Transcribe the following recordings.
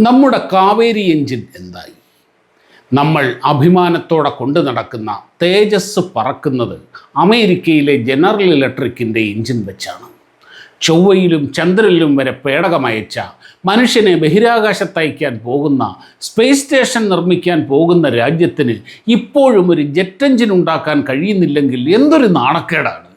നമ്മുടെ കാവേരി എഞ്ചിൻ എന്തായി? നമ്മൾ അഭിമാനത്തോടെ കൊണ്ടു നടക്കുന്ന തേജസ് പറക്കുന്നത് അമേരിക്കയിലെ ജനറൽ ഇലക്ട്രിക്കിന്റെ എഞ്ചിൻ വെച്ചാണ്. ചൊവ്വയിലും ചന്ദ്രനിലും വരെ പേടകമയച്ച മനുഷ്യനെ ബഹിരാകാശത്തയക്കാൻ പോകുന്ന സ്പേസ് സ്റ്റേഷൻ നിർമ്മിക്കാൻ പോകുന്ന രാജ്യത്തിന് ഇപ്പോഴും ഒരു ജെറ്റ് എഞ്ചിൻ ഉണ്ടാക്കാൻ കഴിയുന്നില്ലെങ്കിൽ എന്തൊരു നാണക്കേടാണ്?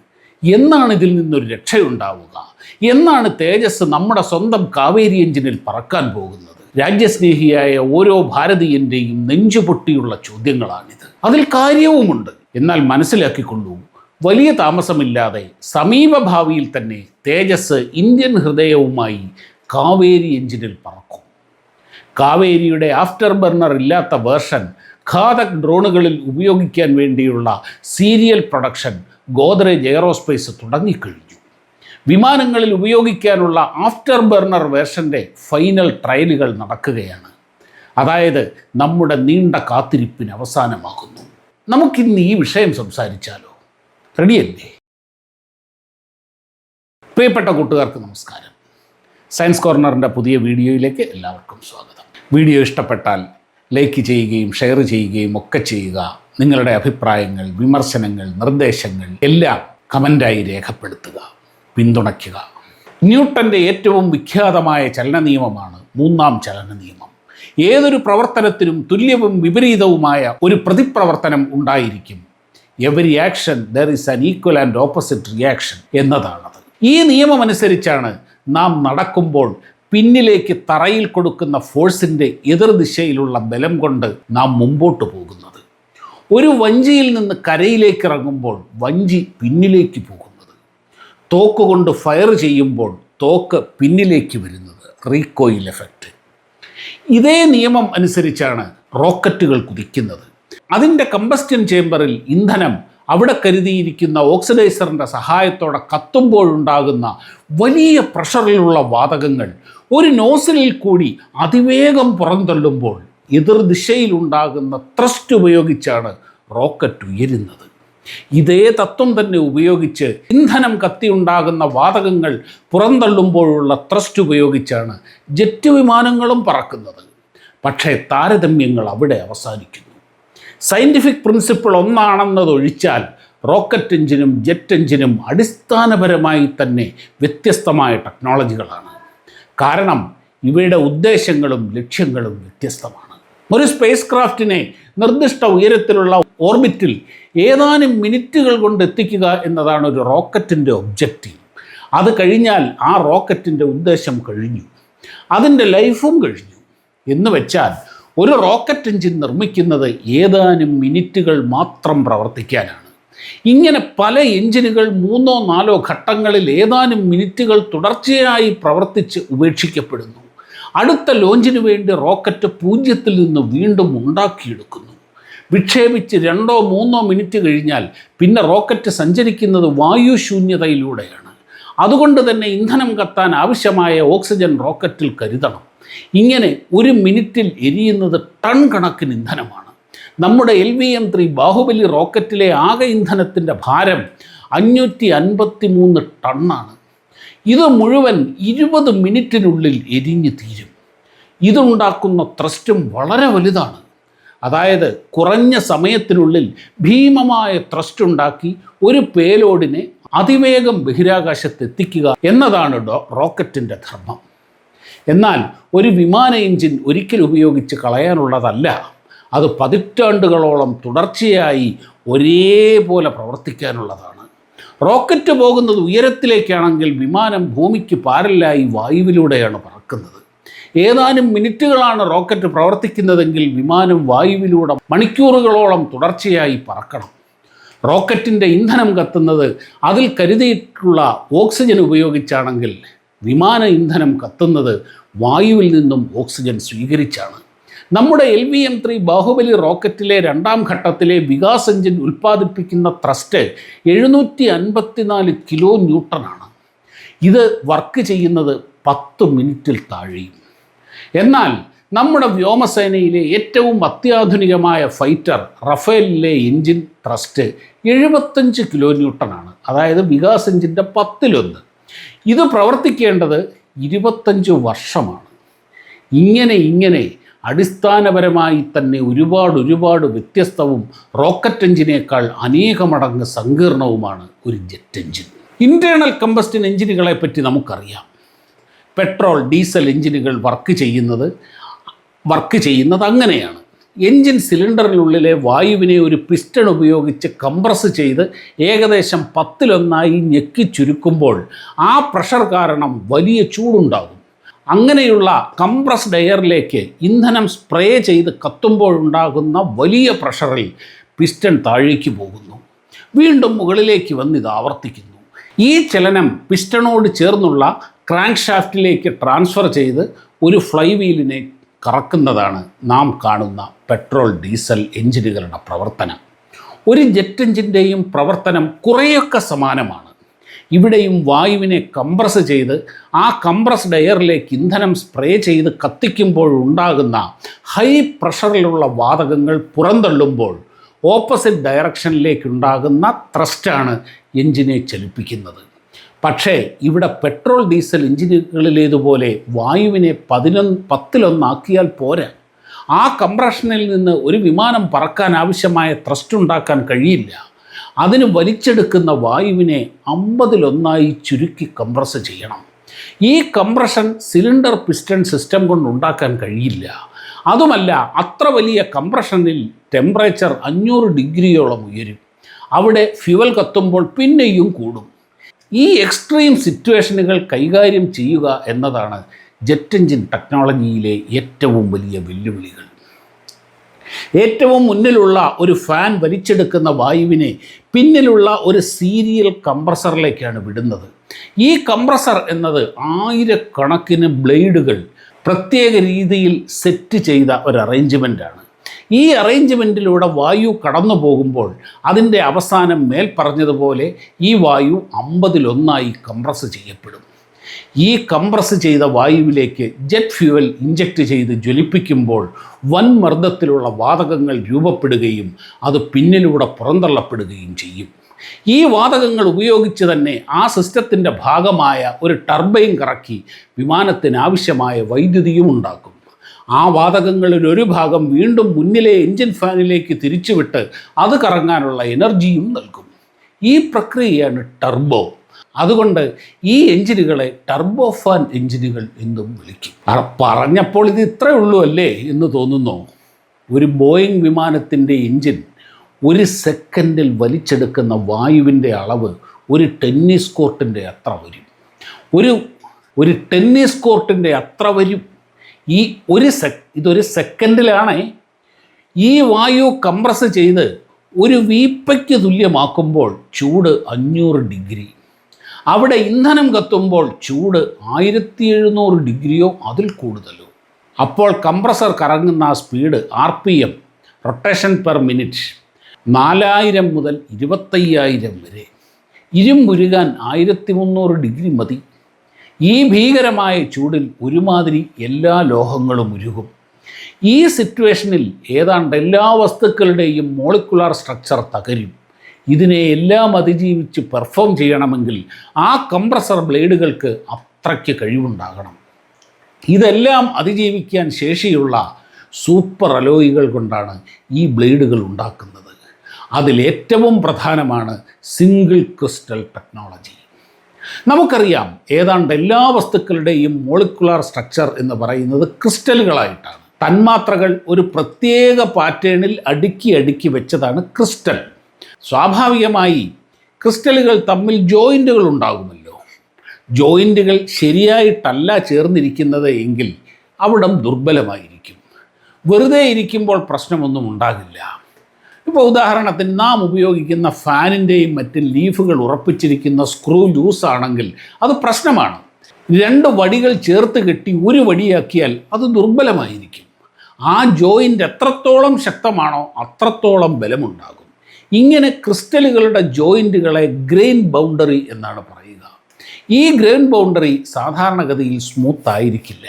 എന്നാണ് ഇതിൽ നിന്നൊരു രക്ഷയുണ്ടാവുക. എന്നാണ് തേജസ് നമ്മുടെ സ്വന്തം കാവേരി എഞ്ചിനിൽ പറക്കാൻ പോകുന്നത്? രാജ്യസ്നേഹിയായ ഓരോ ഭാരതീയന്റെയും നെഞ്ചുപൊട്ടിയുള്ള ചോദ്യങ്ങളാണിത്. അതിൽ കാര്യവുമുണ്ട്. എന്നാൽ മനസ്സിലാക്കിക്കൊള്ളൂ വലിയ താമസമില്ലാതെ സമീപഭാവിയിൽ തന്നെ തേജസ് ഇന്ത്യൻ ഹൃദയവുമായി കാവേരി എഞ്ചിനിൽ പറക്കും. കാവേരിയുടെ ആഫ്റ്റർ ബർണർ ഇല്ലാത്ത വേർഷൻ ഘാതക് ഡ്രോണുകളിൽ ഉപയോഗിക്കാൻ വേണ്ടിയുള്ള സീരിയൽ പ്രൊഡക്ഷൻ ഗോദ്രേജ് എയറോസ്പേസ് തുടങ്ങിക്കഴിഞ്ഞു. വിമാനങ്ങളിൽ ഉപയോഗിക്കാനുള്ള ആഫ്റ്റർ ബർണർ വേർഷന്റെ ഫൈനൽ ട്രയലുകൾ നടക്കുകയാണ്. അതായത് നമ്മുടെ നീണ്ട കാത്തിരിപ്പിന് അവസാനമാകുന്നു. നമുക്കിന്ന് ഈ വിഷയം സംസാരിച്ചാലോ? റെഡിയല്ലേ പ്രിയപ്പെട്ട കൂട്ടുകാർക്ക് നമസ്കാരം. സയൻസ് കോർണറിന്റെ പുതിയ വീഡിയോയിലേക്ക് എല്ലാവർക്കും സ്വാഗതം. വീഡിയോ ഇഷ്ടപ്പെട്ടാൽ ലൈക്ക് ചെയ്യുകയും ഷെയർ ചെയ്യുകയും ഒക്കെ ചെയ്യുക. നിങ്ങളുടെ അഭിപ്രായങ്ങൾ വിമർശനങ്ങൾ നിർദ്ദേശങ്ങൾ എല്ലാം കമന്റായി രേഖപ്പെടുത്തുക. പിന്തുണയ്ക്കുക. ന്യൂട്ടന്റെ ഏറ്റവും വിഖ്യാതമായ ചലന നിയമമാണ് മൂന്നാം ചലന നിയമം ഏതൊരു പ്രവർത്തനത്തിനും തുല്യവും വിപരീതവുമായ ഒരു പ്രതിപ്രവർത്തനം ഉണ്ടായിരിക്കും. Every action there is an equal and opposite reaction എന്നതാണത്. ഈ നിയമമനുസരിച്ചാണ് നാം നടക്കുമ്പോൾ പിന്നിലേക്ക് തറയിൽ കൊടുക്കുന്ന ഫോഴ്സിന്റെ എതിർദിശയിലുള്ള ബലം കൊണ്ട് നാം മുമ്പോട്ട് പോകുന്നത്. ഒരു വഞ്ചിയിൽ നിന്ന് കരയിലേക്ക് ഇറങ്ങുമ്പോൾ വഞ്ചി പിന്നിലേക്ക് പോകുന്നത് തോക്ക് കൊണ്ട് ഫയർ ചെയ്യുമ്പോൾ തോക്ക് പിന്നിലേക്ക് വരുന്നത് റീകോയിൽ എഫക്റ്റ് ഇതേ നിയമം അനുസരിച്ചാണ് റോക്കറ്റുകൾ കുതിക്കുന്നത്. അതിന്റെ കമ്പസ്റ്റൻ ചേംബറിൽ ഇന്ധനം അവിടെ കരുതിയിരിക്കുന്ന ഓക്സിഡൈസറിന്റെ സഹായത്തോടെ കത്തുമ്പോഴുണ്ടാകുന്ന വലിയ പ്രഷറിലുള്ള വാതകങ്ങൾ ഒരു നോസിലിൽ കൂടി അതിവേഗം പുറന്തള്ളുമ്പോൾ എതിർദിശയിലുണ്ടാകുന്ന ത്രസ്റ്റ് ഉപയോഗിച്ചാണ് റോക്കറ്റ് ഉയരുന്നത്. ഇതേ തത്വം തന്നെ ഉപയോഗിച്ച് ഇന്ധനം കത്തിയുണ്ടാകുന്ന വാതകങ്ങൾ പുറന്തള്ളുമ്പോഴുള്ള ത്രസ്റ്റ് ഉപയോഗിച്ചാണ് ജെറ്റ് വിമാനങ്ങളും പറക്കുന്നത്. പക്ഷേ താരതമ്യങ്ങൾ അവിടെ അവസാനിക്കുന്നു. സയന്റിഫിക് പ്രിൻസിപ്പിൾ ഒന്നാണെന്നതൊഴിച്ചാൽ റോക്കറ്റ് എഞ്ചിനും ജെറ്റ് എഞ്ചിനും അടിസ്ഥാനപരമായി തന്നെ വ്യത്യസ്തമായ ടെക്നോളജികളാണ് കാരണം ഇവയുടെ ഉദ്ദേശങ്ങളും ലക്ഷ്യങ്ങളും വ്യത്യസ്തമാണ്. ഒരു സ്പേസ് ക്രാഫ്റ്റിനെ നിർദ്ദിഷ്ട ഉയരത്തിലുള്ള ഓർബിറ്റിൽ ഏതാനും മിനിറ്റുകൾ കൊണ്ട് എത്തിക്കുക എന്നതാണ് ഒരു റോക്കറ്റിന്റെ ഒബ്ജക്റ്റീവ്. അത് കഴിഞ്ഞാൽ ആ റോക്കറ്റിന്റെ ഉദ്ദേശം കഴിഞ്ഞു. അതിന്റെ ലൈഫും കഴിഞ്ഞു. എന്ന് വെച്ചാൽ ഒരു റോക്കറ്റ് എഞ്ചിൻ നിർമ്മിക്കുന്നത് ഏതാനും മിനിറ്റുകൾ മാത്രം പ്രവർത്തിക്കാനാണ്. ഇങ്ങനെ പല എഞ്ചിനുകൾ മൂന്നോ നാലോ ഘട്ടങ്ങളിൽ ഏതാനും മിനിറ്റുകൾ തുടർച്ചയായി പ്രവർത്തിച്ച് ഉപേക്ഷിക്കപ്പെടുന്നു. അടുത്ത ലോഞ്ചിന് വേണ്ടി റോക്കറ്റ് പൂജ്യത്തിൽ നിന്ന് വീണ്ടും ഉണ്ടാക്കിയെടുക്കുന്നു. വിക്ഷേപിച്ച് രണ്ടോ മൂന്നോ മിനിറ്റ് കഴിഞ്ഞാൽ പിന്നെ റോക്കറ്റ് സഞ്ചരിക്കുന്നത് വായുശൂന്യതയിലൂടെയാണ്. അതുകൊണ്ട് തന്നെ ഇന്ധനം കത്താൻ ആവശ്യമായ ഓക്സിജൻ റോക്കറ്റിൽ കരുതണം. ഇങ്ങനെ ഒരു മിനിറ്റിൽ എരിയുന്നത് ടൺ കണക്കിന് ഇന്ധനമാണ്. നമ്മുടെ L V M three Bahubali റോക്കറ്റിലെ ആകെ ഇന്ധനത്തിന്റെ ഭാരം അഞ്ഞൂറ്റി അൻപത്തി മൂന്ന് ടണ്ണാണ്. ഇത് മുഴുവൻ ഇരുപത് മിനിറ്റിനുള്ളിൽ എരിഞ്ഞു തീരും. ഇതുണ്ടാക്കുന്ന ത്രസ്റ്റും വളരെ വലുതാണ്. അതായത് കുറഞ്ഞ സമയത്തിനുള്ളിൽ ഭീമമായ ത്രസ്റ്റ് ഉണ്ടാക്കി ഒരു പേലോഡിനെ അതിവേഗം ബഹിരാകാശത്ത് എത്തിക്കുക എന്നതാണ് റോക്കറ്റിന്റെ ധർമ്മം. എന്നാൽ ഒരു വിമാന എഞ്ചിൻ ഒരിക്കൽ ഉപയോഗിച്ച് കളയാനുള്ളതല്ല. അത് പതിറ്റാണ്ടുകളോളം തുടർച്ചയായി ഒരേപോലെ പ്രവർത്തിക്കാനുള്ളതാണ്. റോക്കറ്റ് പോകുന്നത് ഉയരത്തിലേക്കാണെങ്കിൽ വിമാനം ഭൂമിക്ക് പാരലായി വായുവിലൂടെയാണ് പറക്കുന്നത്. ഏതാനും മിനിറ്റുകളാണ് റോക്കറ്റ് പ്രവർത്തിക്കുന്നതെങ്കിൽ വിമാനം വായുവിലൂടെ മണിക്കൂറുകളോളം തുടർച്ചയായി പറക്കണം. റോക്കറ്റിന്റെ ഇന്ധനം കത്തുന്നത് അതിൽ കരുതിയിട്ടുള്ള ഓക്സിജൻ ഉപയോഗിച്ചാണെങ്കിൽ വിമാന ഇന്ധനം കത്തുന്നത് വായുവിൽ നിന്നും ഓക്സിജൻ സ്വീകരിച്ചാണ്. നമ്മുടെ L V M three Bahubali റോക്കറ്റിലെ രണ്ടാം ഘട്ടത്തിലെ വികാസ് എഞ്ചിൻ ഉൽപ്പാദിപ്പിക്കുന്ന ത്രസ്റ്റ് എഴുന്നൂറ്റി അൻപത്തിനാല് കിലോ ന്യൂട്ടനാണ്. ഇത് വർക്ക് ചെയ്യുന്നത് പത്ത് മിനിറ്റിൽ താഴെയും. എന്നാൽ നമ്മുടെ വ്യോമസേനയിലെ ഏറ്റവും അത്യാധുനികമായ ഫൈറ്റർ റഫേലിലെ എഞ്ചിൻ ത്രസ്റ്റ് എഴുപത്തഞ്ച് കിലോ ന്യൂട്ടനാണ്. അതായത് വികാസ് എഞ്ചിന്റെ പത്തിലൊന്ന്. ഇത് പ്രവർത്തിക്കേണ്ടത് ഇരുപത്തഞ്ച് വർഷമാണ്. ഇങ്ങനെ ഇങ്ങനെ അടിസ്ഥാനപരമായി തന്നെ ഒരുപാട് ഒരുപാട് വ്യത്യസ്തവും റോക്കറ്റ് എഞ്ചിനേക്കാൾ അനേക മടങ്ങ് സങ്കീർണവുമാണ് ഒരു ജെറ്റ് എഞ്ചിൻ ഇന്റേർണൽ കമ്പസ്റ്റൻ എഞ്ചിനുകളെ പറ്റി നമുക്കറിയാം. പെട്രോൾ ഡീസൽ എഞ്ചിനുകൾ വർക്ക് ചെയ്യുന്നത് വർക്ക് ചെയ്യുന്നത് അങ്ങനെയാണ്. എഞ്ചിൻ സിലിണ്ടറിനുള്ളിലെ വായുവിനെ ഒരു പിസ്റ്റൺ ഉപയോഗിച്ച് കംപ്രസ് ചെയ്ത് ഏകദേശം പത്തിലൊന്നായി ഞെക്കി ചുരുക്കുമ്പോൾ ആ പ്രഷർ കാരണം വലിയ ചൂടുണ്ടാകും. അങ്ങനെയുള്ള കംപ്രസ്ഡ് എയറിലേക്ക് ഇന്ധനം സ്പ്രേ ചെയ്ത് കത്തുമ്പോഴുണ്ടാകുന്ന വലിയ പ്രഷറിൽ പിസ്റ്റൺ താഴേക്ക് പോകുന്നു. വീണ്ടും മുകളിലേക്ക് വന്ന് ഇത് ആവർത്തിക്കുന്നു. ഈ ചലനം പിസ്റ്റണോട് ചേർന്നുള്ള ക്രാങ്ക് ഷാഫ്റ്റിലേക്ക് ട്രാൻസ്ഫർ ചെയ്ത് ഒരു ഫ്ലൈ വീലിനെ കറക്കുന്നതാണ് നാം കാണുന്ന പെട്രോൾ ഡീസൽ എഞ്ചിനുകളുടെ പ്രവർത്തനം. ഒരു ജെറ്റ് എഞ്ചിന്റെയും പ്രവർത്തനം കുറേയൊക്കെ സമാനമാണ്. ഇവിടെയും വായുവിനെ കംപ്രസ് ചെയ്ത് ആ കംപ്രസ്ഡ് എയറിലേക്ക് ഇന്ധനം സ്പ്രേ ചെയ്ത് കത്തിക്കുമ്പോൾ ഉണ്ടാകുന്ന ഹൈ പ്രഷറിലുള്ള വാതകങ്ങൾ പുറന്തള്ളുമ്പോൾ ഓപ്പോസിറ്റ് ഡയറക്ഷനിലേക്കുണ്ടാകുന്ന ത്രസ്റ്റാണ് എഞ്ചിനെ ചലിപ്പിക്കുന്നത്. പക്ഷേ ഇവിടെ പെട്രോൾ ഡീസൽ എഞ്ചിനുകളിലേതുപോലെ വായുവിനെ പതിനൊന്ന് പത്തിലൊന്നാക്കിയാൽ പോരാ. ആ കംപ്രഷനിൽ നിന്ന് ഒരു വിമാനം പറക്കാൻ ആവശ്യമായ ത്രസ്റ്റ് ഉണ്ടാക്കാൻ കഴിയില്ല. അതിന് വലിച്ചെടുക്കുന്ന വായുവിനെ അമ്പതിലൊന്നായി ചുരുക്കി കംപ്രസ് ചെയ്യണം. ഈ കംപ്രഷൻ സിലിണ്ടർ പിസ്റ്റൺ സിസ്റ്റം കൊണ്ട് ഉണ്ടാക്കാൻ കഴിയില്ല. അതുമല്ല അത്ര വലിയ കംപ്രഷനിൽ ടെമ്പറേച്ചർ അഞ്ഞൂറ് ഡിഗ്രിയോളം ഉയരും. അവിടെ ഫ്യുവൽ കത്തുമ്പോൾ പിന്നെയും കൂടും. ഈ എക്സ്ട്രീം സിറ്റുവേഷനുകൾ കൈകാര്യം ചെയ്യുക എന്നതാണ് ജെറ്റ് എഞ്ചിൻ ടെക്നോളജിയിലെ ഏറ്റവും വലിയ വെല്ലുവിളികൾ. ഏറ്റവും മുന്നിലുള്ള ഒരു ഫാൻ വലിച്ചെടുക്കുന്ന വായുവിനെ പിന്നിലുള്ള ഒരു സീരിയൽ കംപ്രസറിലേക്കാണ് വിടുന്നത്. ഈ കംപ്രസർ എന്നത് ആയിരക്കണക്കിന് ബ്ലേഡുകൾ പ്രത്യേക രീതിയിൽ സെറ്റ് ചെയ്ത ഒരു അറേഞ്ച്മെന്റാണ് ഈ അറേഞ്ച്മെന്റിലൂടെ വായു കടന്നു പോകുമ്പോൾ അതിന്റെ അവസാനം മേൽ പറഞ്ഞതുപോലെ ഈ വായു അമ്പതിലൊന്നായി കംപ്രസ് ചെയ്യപ്പെടും. ഈ കംപ്രസ് ചെയ്ത വായുവിലേക്ക് ജെറ്റ് ഫ്യൂവൽ ഇഞ്ചക്ട് ചെയ്ത് ജ്വലിപ്പിക്കുമ്പോൾ വൻ മർദ്ദത്തിലുള്ള വാതകങ്ങൾ രൂപപ്പെടുകയും അത് പിന്നിലൂടെ പുറന്തള്ളപ്പെടുകയും ചെയ്യും. ഈ വാതകങ്ങൾ ഉപയോഗിച്ച് തന്നെ ആ സിസ്റ്റത്തിന്റെ ഭാഗമായ ഒരു ടർബൈൻ കറക്കി വിമാനത്തിന് ആവശ്യമായ വൈദ്യുതിയും ഉണ്ടാക്കും. ആ വാതകങ്ങളിൽ ഒരു ഭാഗം വീണ്ടും മുന്നിലെ എഞ്ചിൻ ഫാനിലേക്ക് തിരിച്ചുവിട്ട് അത് കറങ്ങാനുള്ള എനർജിയും നൽകും. ഈ പ്രക്രിയയാണ് ടർബോ അതുകൊണ്ട് ഈ എഞ്ചിനുകളെ ടർബോ ഫാൻ എഞ്ചിനുകൾ എന്നും വിളിക്കും. പറഞ്ഞപ്പോൾ ഇത് ഇത്രയേ ഉള്ളൂ അല്ലേ എന്ന് തോന്നുന്നു. ഒരു ബോയിങ് വിമാനത്തിന്റെ എഞ്ചിൻ ഒരു സെക്കൻഡിൽ വലിച്ചെടുക്കുന്ന വായുവിന്റെ അളവ് ഒരു ടെന്നീസ് കോർട്ടിന്റെ അത്ര വരും. ഒരു ഒരു ടെന്നീസ് കോർട്ടിന്റെ അത്ര വരും. ഈ ഒരു സെക് ഇതൊരു സെക്കൻഡിലാണ് ഈ വായു കംപ്രസ് ചെയ്ത് ഒരു വീപ്പയ്ക്ക് തുല്യമാക്കുമ്പോൾ ചൂട് അഞ്ഞൂറ് ഡിഗ്രി. അവിടെ ഇന്ധനം കത്തുമ്പോൾ ചൂട് ആയിരത്തി എഴുന്നൂറ് ഡിഗ്രിയോ അതിൽ കൂടുതലോ. അപ്പോൾ കംപ്രസർ കറങ്ങുന്ന speed R P M rotation per minute നാലായിരം മുതൽ ഇരുപത്തയ്യായിരം വരെ. ഇരുമ്പുരുകാൻ ആയിരത്തി മുന്നൂറ് ഡിഗ്രി മതി. ഈ ഭീകരമായ ചൂടിൽ ഒരുമാതിരി എല്ലാ ലോഹങ്ങളും ഉരുകും. ഈ സിറ്റുവേഷനിൽ ഏതാണ്ട് എല്ലാ വസ്തുക്കളുടെയും മോളിക്കുലാർ സ്ട്രക്ചർ തകരും. ഇതിനെ എല്ലാം അതിജീവിച്ച് പെർഫോം ചെയ്യണമെങ്കിൽ ആ കംപ്രസർ ബ്ലേഡുകൾക്ക് അത്രയ്ക്ക് കഴിവുണ്ടാകണം. ഇതെല്ലാം അതിജീവിക്കാൻ ശേഷിയുള്ള സൂപ്പർ അലോയികൾ കൊണ്ടാണ് ഈ ബ്ലേഡുകൾ ഉണ്ടാക്കുന്നത്. അതിലേറ്റവും പ്രധാനമാണ് സിംഗിൾ ക്രിസ്റ്റൽ ടെക്നോളജി. നമുക്കറിയാം ഏതാണ്ട് എല്ലാ വസ്തുക്കളുടെയും മോളിക്കുലാർ സ്ട്രക്ചർ എന്ന് പറയുന്നത് ക്രിസ്റ്റലുകളായിട്ടാണ്. തന്മാത്രകൾ ഒരു പ്രത്യേക പാറ്റേണിൽ അടുക്കി അടുക്കി വെച്ചതാണ് ക്രിസ്റ്റൽ. സ്വാഭാവികമായി ക്രിസ്റ്റലുകൾ തമ്മിൽ ജോയിന്റുകൾ ഉണ്ടാകുമല്ലോ. ജോയിന്റുകൾ ശരിയായിട്ടല്ല ചേർന്നിരിക്കുന്നത് എങ്കിൽ അവിടം ദുർബലമായിരിക്കും. വെറുതെ ഇരിക്കുമ്പോൾ പ്രശ്നമൊന്നും ഉണ്ടാകില്ല. ഇപ്പോൾ ഉദാഹരണത്തിന് നാം ഉപയോഗിക്കുന്ന ഫാനിന്റെയും മറ്റ് ലീഫുകൾ ഉറപ്പിച്ചിരിക്കുന്ന സ്ക്രൂ ലൂസ് ആണെങ്കിൽ അത് പ്രശ്നമാണ്. രണ്ട് വടികൾ ചേർത്ത് കെട്ടി ഒരു വടിയാക്കിയാൽ അത് ദുർബലമായിരിക്കും. ആ ജോയിന്റ് എത്രത്തോളം ശക്തമാണോ അത്രത്തോളം ബലമുണ്ടാകും. ഇങ്ങനെ ക്രിസ്റ്റലുകളുടെ ജോയിന്റുകളെ ഗ്രെയിൻ ബൗണ്ടറി എന്നാണ് പറയുക. ഈ ഗ്രെയിൻ ബൗണ്ടറി സാധാരണഗതിയിൽ സ്മൂത്ത് ആയിരിക്കില്ല.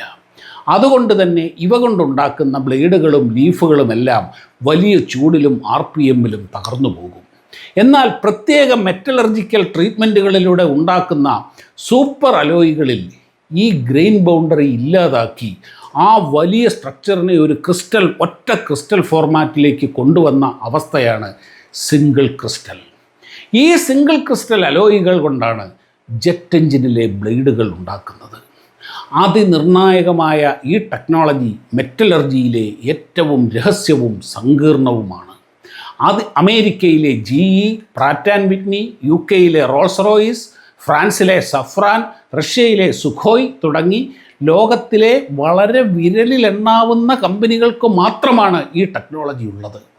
അതുകൊണ്ട് തന്നെ ഇവ കൊണ്ടുണ്ടാക്കുന്ന ബ്ലേഡുകളും ലീഫുകളുമെല്ലാം വലിയ ചൂടിലും ആർ പി എമ്മിലും തകർന്നു പോകും. എന്നാൽ പ്രത്യേക മെറ്റലർജിക്കൽ ട്രീറ്റ്മെന്റുകളിലൂടെ ഉണ്ടാക്കുന്ന സൂപ്പർ അലോയികളിൽ ഈ ഗ്രെയിൻ ബൗണ്ടറി ഇല്ലാതാക്കി ആ വലിയ സ്ട്രക്ചറിനെ ഒരു ക്രിസ്റ്റൽ ഒറ്റ ക്രിസ്റ്റൽ ഫോർമാറ്റിലേക്ക് കൊണ്ടുവന്ന അവസ്ഥയാണ് സിംഗിൾ ക്രിസ്റ്റൽ. ഈ സിംഗിൾ ക്രിസ്റ്റൽ അലോയികൾ കൊണ്ടാണ് ജെറ്റ് എഞ്ചിനിലെ ബ്ലേഡുകൾ ഉണ്ടാക്കുന്നത്. അതിനിർണായകമായ ഈ ടെക്നോളജി മെറ്റലർജിയിലെ ഏറ്റവും രഹസ്യവും സങ്കീർണവുമാണ്. അത് അമേരിക്കയിലെ G E pratt and Whitney U കെയിലെ റോൾസ് റോയിസ് ഫ്രാൻസിലെ സഫ്രാൻ റഷ്യയിലെ സുഖോയ് തുടങ്ങി ലോകത്തിലെ വളരെ വിരലിലെണ്ണാവുന്ന കമ്പനികൾക്ക് മാത്രമാണ് ഈ ടെക്നോളജി ഉള്ളത്.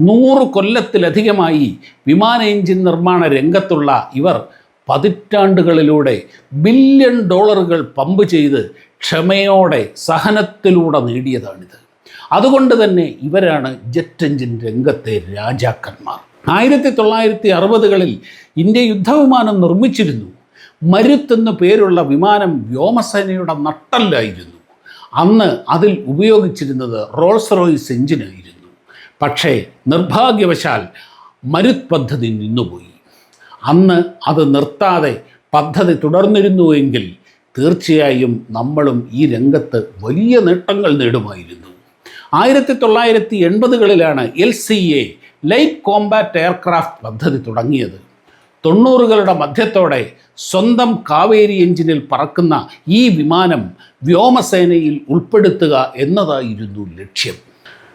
നൂറ് കൊല്ലത്തിലധികമായി വിമാന എഞ്ചിൻ നിർമ്മാണ രംഗത്തുള്ള ഇവർ പതിറ്റാണ്ടുകളിലൂടെ ബില്യൺ ഡോളറുകൾ പമ്പ് ചെയ്ത് ക്ഷമയോടെ സഹനത്തിലൂടെ നേടിയതാണിത്. അതുകൊണ്ട് തന്നെ ഇവരാണ് ജെറ്റ് എഞ്ചിൻ രംഗത്തെ രാജാക്കന്മാർ. ആയിരത്തി തൊള്ളായിരത്തി അറുപതുകളിൽ ഇന്ത്യ യുദ്ധവിമാനം നിർമ്മിച്ചിരുന്നു. മരുത്ത് എന്നു പേരുള്ള വിമാനം വ്യോമസേനയുടെ നട്ടല്ലായിരുന്നു. അന്ന് അതിൽ ഉപയോഗിച്ചിരുന്നത് റോൾസ് റോയ്സ് എഞ്ചിനായിരുന്നു. പക്ഷേ നിർഭാഗ്യവശാൽ മരുത് പദ്ധതി നിന്നുപോയി. അന്ന് അത് നിർത്താതെ പദ്ധതി തുടർന്നിരുന്നുവെങ്കിൽ തീർച്ചയായും നമ്മളും ഈ രംഗത്ത് വലിയ നേട്ടങ്ങൾ നേടുമായിരുന്നു. ആയിരത്തി തൊള്ളായിരത്തി എൺപതുകളിലാണ് L C A light combat aircraft പദ്ധതി തുടങ്ങിയത്. തൊണ്ണൂറുകളുടെ മധ്യത്തോടെ സ്വന്തം കാവേരി എഞ്ചിനിൽ പറക്കുന്ന ഈ വിമാനം വ്യോമസേനയിൽ ഉൾപ്പെടുത്തുക എന്നതായിരുന്നു ലക്ഷ്യം.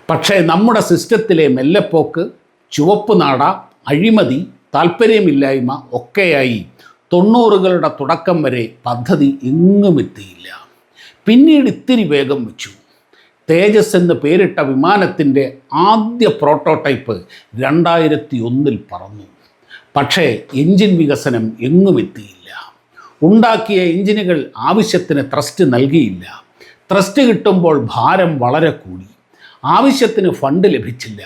പക്ഷേ നമ്മുടെ സിസ്റ്റത്തിലെ മെല്ലെപ്പോക്ക് ചുവപ്പ് നാട അഴിമതി താല്പര്യമില്ലായ്മ ഒക്കെയായി തൊണ്ണൂറുകളുടെ തുടക്കം വരെ പദ്ധതി എങ്ങും എത്തിയില്ല. പിന്നീട് ഇത്തിരി വേഗം വെച്ചു. തേജസ് എന്ന് പേരിട്ട വിമാനത്തിന്റെ ആദ്യ പ്രോട്ടോടൈപ്പ് രണ്ടായിരത്തി ഒന്നിൽ പറന്നു. പക്ഷേ എഞ്ചിൻ വികസനം എങ്ങും എത്തിയില്ല. ഉണ്ടാക്കിയ എഞ്ചിനുകൾ ആവശ്യത്തിന് ത്രസ്റ്റ് നൽകിയില്ല. ത്രസ്റ്റ് കിട്ടുമ്പോൾ ഭാരം വളരെ കൂടി. ആവശ്യത്തിന് ഫണ്ട് ലഭിച്ചില്ല.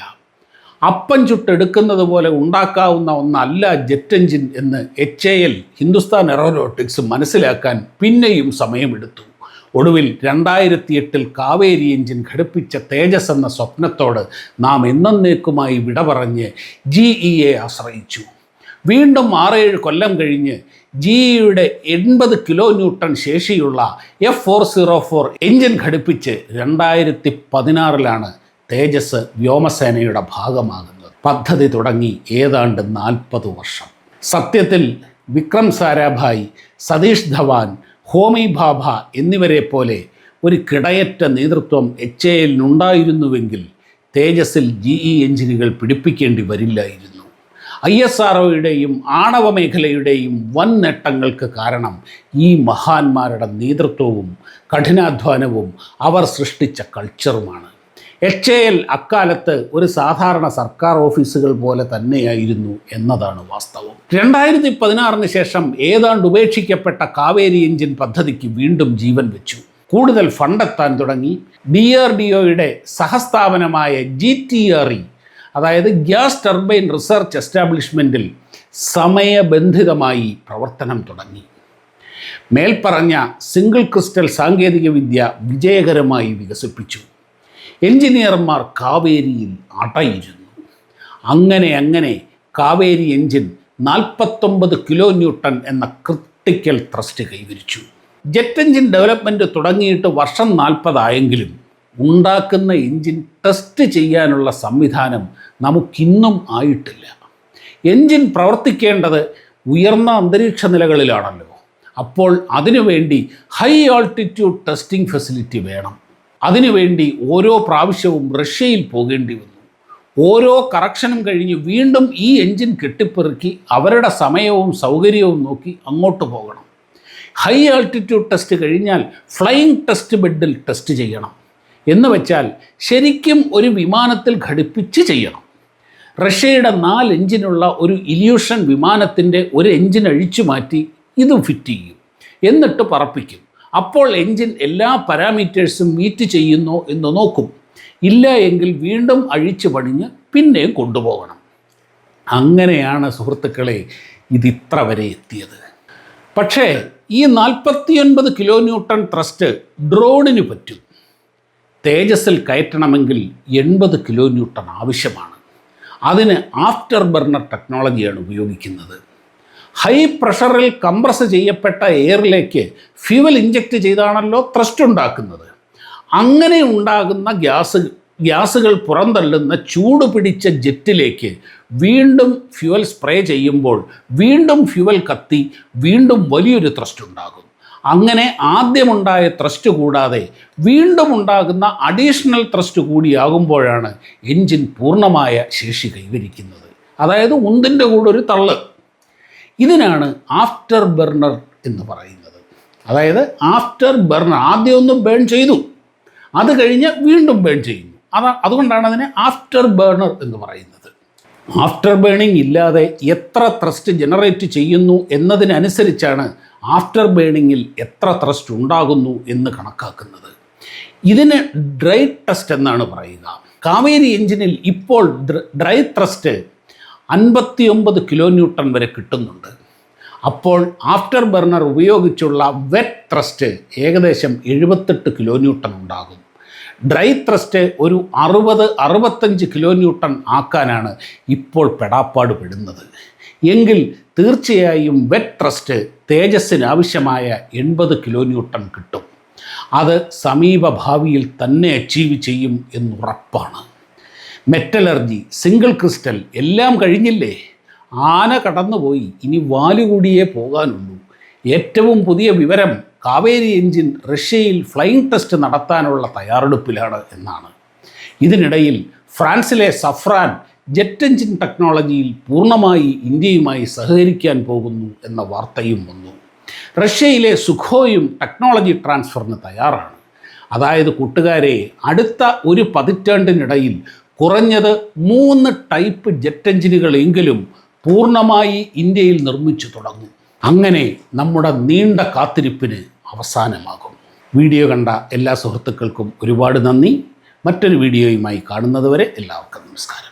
അപ്പം ചുട്ടെടുക്കുന്നത് പോലെ ഉണ്ടാക്കാവുന്ന ഒന്നല്ല ജെറ്റ് എഞ്ചിൻ എന്ന് H A L Hindustan aeronautics മനസ്സിലാക്കാൻ പിന്നെയും സമയമെടുത്തു. ഒടുവിൽ രണ്ടായിരത്തി എട്ടിൽ കാവേരി എഞ്ചിൻ ഘടിപ്പിച്ച തേജസ് എന്ന സ്വപ്നത്തോട് നാം എന്നേക്കുമായി വിട പറഞ്ഞ് ജി ഇ എ ആശ്രയിച്ചു. വീണ്ടും ആറേഴ് കൊല്ലം കഴിഞ്ഞ് ജിയുടെ എൺപത് കിലോ ന്യൂട്ടൺ ശേഷിയുള്ള F four zero four engine ഘടിപ്പിച്ച് രണ്ടായിരത്തി പതിനാറിലാണ് തേജസ് വ്യോമസേനയുടെ ഭാഗമാകുന്നത്. പദ്ധതി തുടങ്ങി ഏതാണ്ട് നാൽപ്പത് വർഷം. സത്യത്തിൽ വിക്രം സാരാഭായ് സതീഷ് ധവാൻ ഹോമി ഭാഭ എന്നിവരെ പോലെ ഒരു കിടയറ്റ നേതൃത്വം എച്ച് എ എല്ലിനുണ്ടായിരുന്നുവെങ്കിൽ തേജസ്സിൽ ജി ഇ എഞ്ചിനുകൾ പിടിപ്പിക്കേണ്ടി വരില്ലായിരുന്നു. ഐ എസ് ആർ ഒയുടെയും ആണവ മേഖലയുടെയും വൻ നേട്ടങ്ങൾക്ക് കാരണം ഈ മഹാന്മാരുടെ നേതൃത്വവും കഠിനാധ്വാനവും അവർ സൃഷ്ടിച്ച കൾച്ചറുമാണ്. എച്ച് എ എൽ അക്കാലത്ത് ഒരു സാധാരണ സർക്കാർ ഓഫീസുകൾ പോലെ തന്നെയായിരുന്നു എന്നതാണ് വാസ്തവം. രണ്ടായിരത്തി പതിനാറിന് ശേഷം ഏതാണ്ട് ഉപേക്ഷിക്കപ്പെട്ട കാവേരി എഞ്ചിൻ പദ്ധതിക്ക് വീണ്ടും ജീവൻ വെച്ചു. കൂടുതൽ ഫണ്ടെത്താൻ തുടങ്ങി. ഡി ആർ ഡി ഒയുടെ സഹസ്ഥാപനമായ ജി ടി ആർ ഇ അതായത് ഗ്യാസ് ടർബൈൻ റിസർച്ച് എസ്റ്റാബ്ലിഷ്മെന്റിൽ സമയബന്ധിതമായി പ്രവർത്തനം തുടങ്ങി. മേൽപ്പറഞ്ഞ സിംഗിൾ ക്രിസ്റ്റൽ സാങ്കേതികവിദ്യ വിജയകരമായി വികസിപ്പിച്ചു. എഞ്ചിനീയർമാർ കാവേരിയിൽ അടയിരുന്നു. അങ്ങനെ അങ്ങനെ കാവേരി എഞ്ചിൻ നാൽപ്പത്തൊമ്പത് കിലോ ന്യൂട്ടൺ എന്ന ക്രിട്ടിക്കൽ ത്രസ്റ്റ് കൈവരിച്ചു. ജെറ്റ് എഞ്ചിൻ ഡെവലപ്മെന്റ് തുടങ്ങിയിട്ട് വർഷം നാൽപ്പതായെങ്കിലും ഉണ്ടാക്കുന്ന എൻജിൻ ടെസ്റ്റ് ചെയ്യാനുള്ള സംവിധാനം നമുക്കിന്നും ആയിട്ടില്ല. എൻജിൻ പ്രവർത്തിക്കേണ്ടത് ഉയർന്ന അന്തരീക്ഷ നിലകളിലാണല്ലോ. അപ്പോൾ അതിനുവേണ്ടി ഹൈ ആൾട്ടിറ്റ്യൂഡ് ടെസ്റ്റിംഗ് ഫെസിലിറ്റി വേണം. അതിനുവേണ്ടി ഓരോ പ്രാവശ്യവും റഷ്യയിൽ പോകേണ്ടി വന്നു. ഓരോ കറക്ഷനും കഴിഞ്ഞ് വീണ്ടും ഈ എൻജിൻ കെട്ടിപ്പെറുക്കി അവരുടെ സമയവും സൗകര്യവും നോക്കി അങ്ങോട്ട് പോകണം. ഹൈ ആൾട്ടിറ്റ്യൂഡ് ടെസ്റ്റ് കഴിഞ്ഞാൽ ഫ്ലൈയിങ് ടെസ്റ്റ് ബെഡിൽ ടെസ്റ്റ് ചെയ്യണം. എന്ന് വെച്ചാൽ ശരിക്കും ഒരു വിമാനത്തിൽ ഘടിപ്പിച്ച് ചെയ്യണം. റഷ്യയുടെ നാല് എഞ്ചിനുള്ള ഒരു ഇല്യൂഷൻ വിമാനത്തിന്റെ ഒരു എഞ്ചിൻ അഴിച്ചു മാറ്റി ഇത് ഫിറ്റ് ചെയ്യും. എന്നിട്ട് പറപ്പിക്കും. അപ്പോൾ എഞ്ചിൻ എല്ലാ പാരാമീറ്റേഴ്സും മീറ്റ് ചെയ്യുന്നോ എന്ന് നോക്കും. ഇല്ല എങ്കിൽ വീണ്ടും അഴിച്ചു പണിഞ്ഞ് പിന്നെയും കൊണ്ടുപോകണം. അങ്ങനെയാണ് സുഹൃത്തുക്കളെ ഇതിത്ര വരെ എത്തിയത്. പക്ഷേ ഈ നാൽപ്പത്തിയൊൻപത് കിലോ ന്യൂട്ടൺ ത്രസ്റ്റ് ഡ്രോണിന് പറ്റും. തേജസ്സിൽ കയറ്റണമെങ്കിൽ എൺപത് കിലോ ന്യൂട്ടൺ ആവശ്യമാണ്. അതിന് ആഫ്റ്റർ ബർണർ ടെക്നോളജിയാണ് ഉപയോഗിക്കുന്നത്. ഹൈ പ്രഷറിൽ കംപ്രസ് ചെയ്യപ്പെട്ട എയറിലേക്ക് ഫ്യൂവൽ ഇഞ്ചക്റ്റ് ചെയ്താണല്ലോ ത്രസ്റ്റ് ഉണ്ടാക്കുന്നത്. അങ്ങനെ ഉണ്ടാകുന്ന ഗ്യാസ് ഗ്യാസുകൾ പുറന്തള്ളുന്ന ചൂട് പിടിച്ച ജെറ്റിലേക്ക് വീണ്ടും ഫ്യുവൽ സ്പ്രേ ചെയ്യുമ്പോൾ വീണ്ടും ഫ്യുവൽ കത്തി വീണ്ടും വലിയൊരു ത്രസ്റ്റ് ഉണ്ടാകും അങ്ങനെ ആദ്യമുണ്ടായ ത്രസ്റ്റ് കൂടാതെ വീണ്ടും ഉണ്ടാകുന്ന അഡീഷണൽ ത്രസ്റ്റ് കൂടിയാകുമ്പോഴാണ് എൻജിൻ പൂർണമായ ശേഷി കൈവരിക്കുന്നത്. അതായത് ഉന്തിന്റെ കൂടെ ഒരു തള്ള്. ഇതിനാണ് ആഫ്റ്റർ ബർണർ എന്ന് പറയുന്നത്. അതായത് ആഫ്റ്റർ ബർണർ ആദ്യം ഒന്ന് ബേൺ ചെയ്തു. അത് കഴിഞ്ഞ് വീണ്ടും ബേൺ ചെയ്യുന്നു. അതാ അതുകൊണ്ടാണ് അതിനെ ആഫ്റ്റർ ബേണർ എന്ന് പറയുന്നത്. ആഫ്റ്റർ ബേണിംഗ് ഇല്ലാതെ എത്ര ത്രസ്റ്റ് ജനറേറ്റ് ചെയ്യുന്നു എന്നതിനനുസരിച്ചാണ് ആഫ്റ്റർ ബേണിങ്ങിൽ എത്ര ത്രസ്റ്റ് ഉണ്ടാകുന്നു എന്ന് കണക്കാക്കുന്നത്. ഇതിന് ഡ്രൈ ട്രസ്റ്റ് എന്നാണ് പറയുക. കാവേരി എഞ്ചിനിൽ ഇപ്പോൾ ഡ്രൈ ത്രസ്റ്റ് അൻപത്തി ഒമ്പത് കിലോ ന്യൂട്ടൺ വരെ കിട്ടുന്നുണ്ട്. അപ്പോൾ ആഫ്റ്റർ ബർണർ ഉപയോഗിച്ചുള്ള വെറ്റ് ത്രസ്റ്റ് ഏകദേശം എഴുപത്തെട്ട് കിലോ ന്യൂട്ടൺ ഉണ്ടാകും. ഡ്രൈ ത്രസ്റ്റ് ഒരു അറുപത് അറുപത്തഞ്ച് കിലോ ന്യൂട്ടൺ ആക്കാനാണ് ഇപ്പോൾ പെടാപ്പാട് പെടുന്നത്. എങ്കിൽ തീർച്ചയായും വെറ്റ് ത്രസ്റ്റ് തേജസ്സിന് ആവശ്യമായ എൺപത് കിലോ ന്യൂട്ടൺ കിട്ടും. അത് സമീപഭാവിയിൽ തന്നെ അച്ചീവ് ചെയ്യും എന്നുറപ്പാണ്. മെറ്റലർജി സിംഗിൾ ക്രിസ്റ്റൽ എല്ലാം കഴിഞ്ഞില്ലേ? ആന കടന്നുപോയി ഇനി വാലുകൂടിയേ പോകാനുള്ളൂ. ഏറ്റവും പുതിയ വിവരം കാവേരി എഞ്ചിൻ റഷ്യയിൽ ഫ്ലൈയിങ് ടെസ്റ്റ് നടത്താനുള്ള തയ്യാറെടുപ്പിലാണ് എന്നാണ്. ഇതിനിടയിൽ ഫ്രാൻസിലെ സഫ്രാൻ ജെറ്റ് എഞ്ചിൻ ടെക്നോളജിയിൽ പൂർണമായി ഇന്ത്യയുമായി സഹകരിക്കാൻ പോകുന്നു എന്ന വാർത്തയും വന്നു. റഷ്യയിലെ സുഖോയും ടെക്നോളജി ട്രാൻസ്ഫറിന് തയ്യാറാണ്. അതായത് കൂട്ടുകാരെ അടുത്ത ഒരു പതിറ്റാണ്ടിനിടയിൽ കുറഞ്ഞത് മൂന്ന് ടൈപ്പ് ജെറ്റ് എഞ്ചിനുകളെങ്കിലും പൂർണമായി ഇന്ത്യയിൽ നിർമ്മിച്ചു തുടങ്ങും. അങ്ങനെ നമ്മുടെ നീണ്ട കാത്തിരിപ്പിന് അവസാനമാകും. വീഡിയോ കണ്ട എല്ലാ സുഹൃത്തുക്കൾക്കും ഒരുപാട് നന്ദി. മറ്റൊരു വീഡിയോയുമായി കാണുന്നതുവരെ എല്ലാവർക്കും നമസ്കാരം.